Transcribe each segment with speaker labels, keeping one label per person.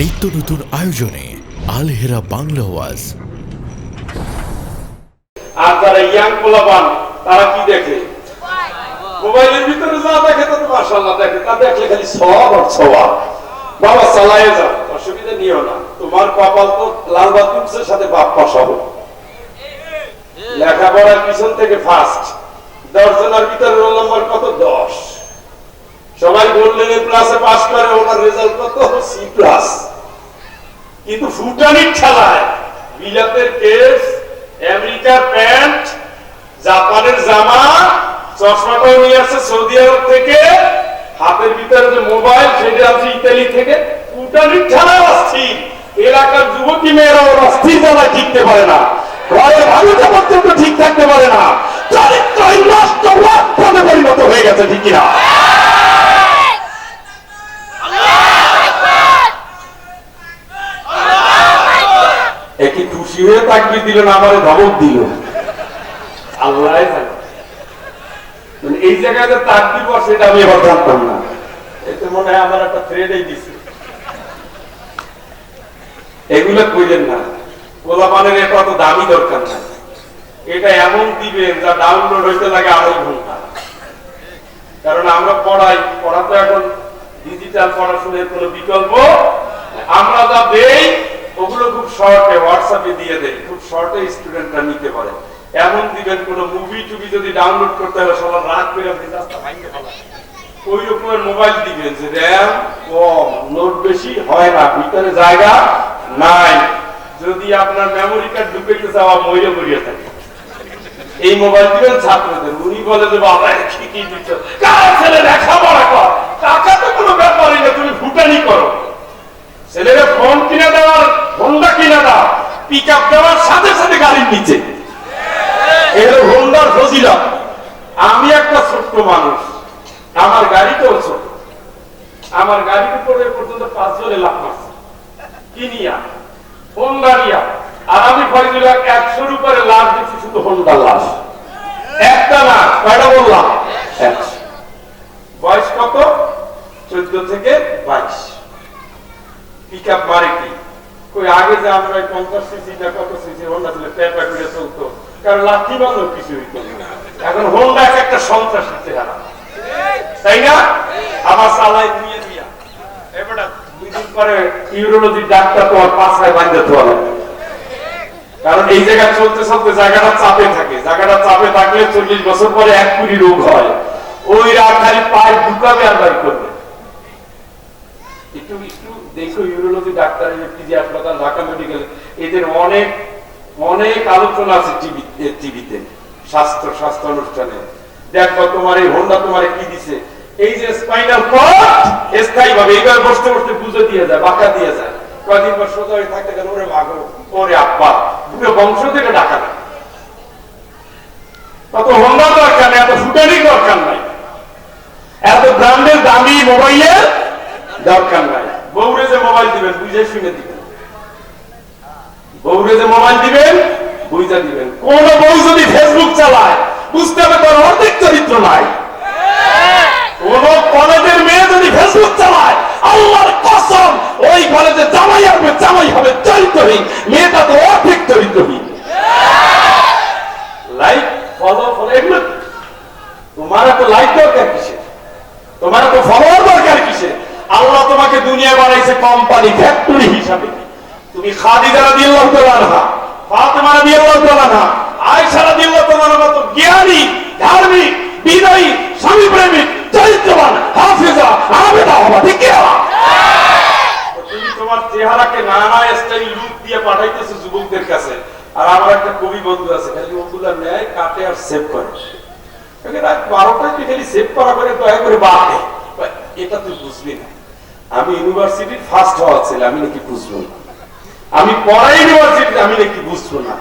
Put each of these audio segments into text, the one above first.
Speaker 1: নিত্য নতুন আয়োজনে আলহেরা বাংলা ওয়াজ।
Speaker 2: আর যারা ইয়াং পোলাপান, তারা কি দেখে? মোবাইলের ভিতরে যা দেখে দেখে। তা দেখলে খালি আর সওয়াব। বাবা, চালায়ে অসুবিধা নিও না। তোমার কপাল তো লাল সাথে লেখাপড়ার পিছন থেকে ফার্স্ট দশ জনের ভিতরে রোল নম্বর কত? দশ। সবাই গোল্ডেন প্লাসে পাস করে, ওনার রেজাল্ট কত? সি প্লাস কিন্তু ফুটানির খেলায় বিলাতের কেস, আমেরিকার প্যান্ট, জাপানের জামা, চশমাটাও নিয়ে আসছে সৌদি আরব থেকে, হাতের ভিতরে যে মোবাইল, সেটা আছে ইতালি থেকে। ফুটানির খেলায় অস্থির। এলাকার যুবতী মেয়েরা ওর অস্থির জ্বালায় টিকতে পারে না। ঘরে ভাবিতে পর্যন্ত ঠিক থাকতে পারে না। চরিত্রহীন নষ্ট পরিণত হয়ে গেছে, ঠিক কিনা? একই খুশি হয়ে দিল না, আমার ধমক দিল। আল্লাহ মানে এই যে তাকবির পর সেটা আমি এবার জানতাম না। এতে মনে হয় আমার একটা থ্রেডই দিছে। এগুলো কইলেন না। গোলাপানের এটা অত দামি দরকার না এটা এমন দিবেন যা ডাউনলোড হইতে লাগে আড়াই ঘণ্টা। কারণ আমরা পড়াই, পড়া তো এখন ডিজিটাল পড়াশোনার কোনো বিকল্প। আমরা যা দেই ওগুলো খুব শর্টে হোয়াটসঅ্যাপে দিয়ে দেয়, খুব শর্টে স্টুডেন্টরা নিতে পারে। এমন দিবেন, কোন মুভি টুভি যদি ডাউনলোড করতে হয়, সবার রাত করে মেজাজটা ভাঙতে ফেলা ওই রকমের মোবাইল দিবেন যে র্যাম কম লোড বেশি হয় না, ভিতরে জায়গা নাই। যদি আপনার মেমোরি কার্ড ঢুকাইতে চাওয়া মইরে মরিয়া থাকে। এই মোবাইল দিবেন ছাত্রদের, উনি বলে যে বাবা কি কি দিচ্ছ? কার ছেলে লেখাপড়া কর টাকা তো কোনো ব্যাপারই না তুমি ভুটানি করো ছেলেরা ফোন কিনে দেওয়ার হোন্ডা কিনে দাও পিক সাথে সাথে গাড়ির নিচে। এর হোন্ডার ফজিলা আমি একটা ছোট্ট মানুষ, আমার গাড়িতেও ছোট। আমার গাড়ির উপরে পর্যন্ত পাঁচ জনে লাভ মারছে কিনিয়া হোন্ডারিয়া আর আমি ফরিদুল্লাহ একশোর উপরে লাভ দিচ্ছি, শুধু হোন্ডা লাভ একটা না, কয়টা বললাম? বয়স কত? চোদ্দ থেকে বাইশ। পিক আপ মারে কি? কই, আগে যে আমরা কত সিসি হোন্ডা ছিল পেপা করে চলতো। কারণ কিছু হইতো এখন হোন্ডা তাই না? দিয়ে। দিয়া দুই দিন পরে ইউরোলজি ডাক্তার হবে কারণ এই জায়গা চলতে চলতে জায়গাটা চাপে থাকে। জায়গাটা চাপে থাকলে চল্লিশ বছর পরে এক কুড়ি রোগ হয়। ওই রাত খালি পায়ে ঢুকাবে আর বাই করবে। একটু একটু ইউরোলজি ডাক্তার ঢাকা মেডিকেল এদের অনেক অনেক আলোচনা আছে টিভি টিভিতে স্বাস্থ্য স্বাস্থ্য অনুষ্ঠানে। দেখো তোমার এই হোন্ডা তোমার কি দিছে? এই যে স্পাইনাল কর্ড স্থায়ী ভাবে বসতে বসতে বুঝে দিয়ে যায়, বাঁকা দিয়ে যায়। কয়দিন পর সোজা হয়ে থাকতে গেলে ওরে ভাগো, ওরে আব্বা, পুরো বংশ থেকে ডাকা কত হোন্ডা দরকার নেই, এত ফুটারি দরকার নাই। এত ব্র্যান্ডের দামি মোবাইলের দরকার নাই। বউরে যে মোবাইল দিবেন, বুঝে শুনে দিবেন। বউরে যে মোবাইল দিবেন দিবেন। কোন বউ যদি ফেসবুক চালায়, বুঝতে হবে তার অর্ধেক চরিত্র নাই। কোন কলেজের মেয়ে যদি ফেসবুক চালায়, আল্লাহর কসম, ওই কলেজে জামাই হবে জামাই হবে চরিত্রহীন। মেয়েটা তো অর্ধেক চরিত্রহীন। লাইক ফলো ফলো এগুলো তোমার তো লাইক দরকার কিসে তোমার তো ফলোয়ার দরকার কিসে আল্লাহ তোমাকে দুনিয়া বানাইছে কোম্পানি ফ্যাক্টরি হিসাবে। তুমি খাদিজা রাদিয়াল্লাহু তাআলা ফাতেমা রাদিয়াল্লাহু তাআলা আয়েশা রাদিয়াল্লাহু তাআলা মতো জ্ঞানী, ধার্মিক বিনয়ী স্বামী প্রেমিক চরিত্রবান, হাফেজা, আবেদা হবা, ঠিক কি তুমি তোমার চেহারাকে নানা স্টাইল লুক দিয়ে পাঠাইতেছো যুবকদের কাছে। আর আমার একটা কবি বন্ধু আছে, খালি ওগুলা নেয় কাটে আর সেভ করে? রাত বারোটায় তুই খালি সেভ করা করে, দয়া করে বাড়ে এটা তুই বুঝবি না। আমি ইউনিভার্সিটির ফার্স্ট হওয়া ছেলে, আমি নাকি বুঝব না। আমি পড়া ইউনিভার্সিটি, আমি নাকি বুঝব না।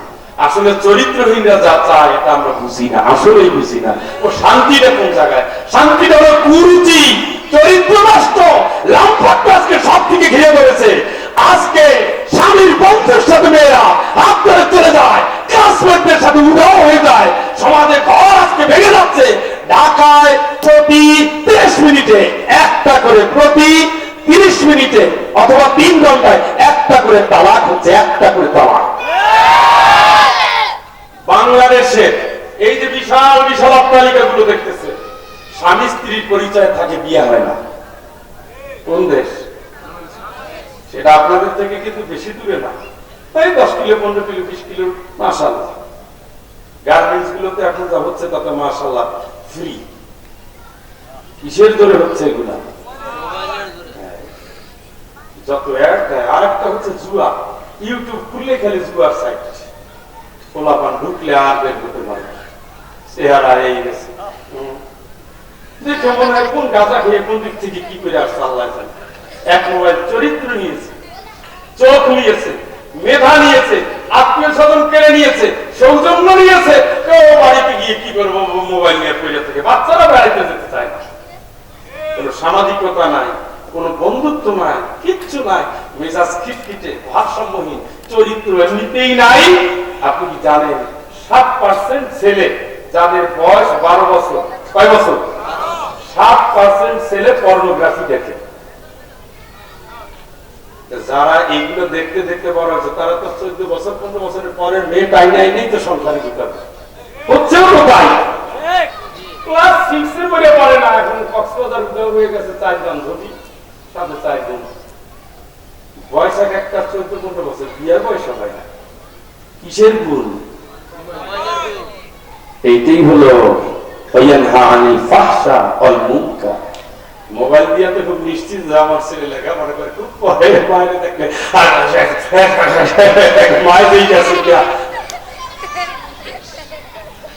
Speaker 2: আসলে চরিত্রহীনরা যা চায়, এটা আমরা বুঝি না, আসলেই বুঝি না। ও শান্তিটা কোন জায়গায়? শান্তিটা হলো কুরুচি চরিত্র নষ্ট লাম্পাট আজকে সব থেকে ঘিরে ধরেছে। আজকে স্বামীর বন্ধুর সাথে মেয়েরা হাত ধরে চলে যায় ক্লাসমেটদের সাথে উধাও হয়ে যায়। সমাজে ঘর আজকে ভেঙে যাচ্ছে। ঢাকায় প্রতি তিরিশ মিনিটে একটা করে প্রতি মিনিটে অথবা তিন ঘন্টায় একটা করে তালাক হচ্ছে, একটা করে তালাক। বাংলাদেশে এই যে বিশাল বিশাল অট্টালিকা গুলো দেখতেছে, স্বামী স্ত্রীর পরিচয় থাকে, বিয়ে হয় না। কোন দেশ? সেটা আপনাদের থেকে কিন্তু বেশি দূরে না। এই দশ কিলো, পনেরো কিলো, বিশ কিলো মাসাল্লাহ গার্মেন্টস গুলোতে এখন যা হচ্ছে তাতে মাসাল্লাহ ফ্রি কিসের ধরে হচ্ছে এগুলা। যত এক আর একটা হচ্ছে জুয়া। ইউটিউব খুললে খালি জুয়ার সাইট পোলাপান ঢুকলে আর বের হতে পারে চেহারা এই গেছে। হয় কোন গাঁজা খেয়ে কোন দিক থেকে কি করে আসছে, আল্লাহ। এক মোবাইল চরিত্র নিয়েছে, চোখ নিয়েছে, মেধা নিয়েছে, আত্মীয় স্বজন কেড়ে নিয়েছে, সৌজন্য নিয়েছে। কেউ বাড়িতে গিয়ে কি করব, মোবাইল নিয়ে পড়ে থেকে? বাচ্চারা বাড়িতে যেতে চায় না। কোনো সামাজিকতা নাই। কোনো বন্ধুত্ব নাই কিচ্ছু নাই। মেজাজ খিটখিটে ভারসাম্যহীন চরিত্র এমনিতেই নাই। আপনি কি জানেন সাত পার্সেন্ট ছেলে যাদের বয়স বারো বছর কয় বছর? সাত পার্সেন্ট ছেলে পর্নোগ্রাফি দেখে। যারা এইগুলো দেখতে দেখতে বড় হচ্ছে তারা তো চোদ্দ বছর পনেরো বছরের পরে মেয়ে টাই নাই নেই তো সংসারে ঢুকাবে হচ্ছেও তো তাই। ক্লাস সিক্স এর পড়ে না এখন কক্সবাজার হয়ে গেছে চারজন ধরি সাথে চারজন বয়স এক একটা চোদ্দ পনেরো বছর বিয়ের বয়স হয় না কিসের গুণ এইটাই হলো মোবাইল দিয়ে তো খুব নিশ্চিত যে আমার ছেলে লেখা মনে করে খুব পরে বাইরে দেখলে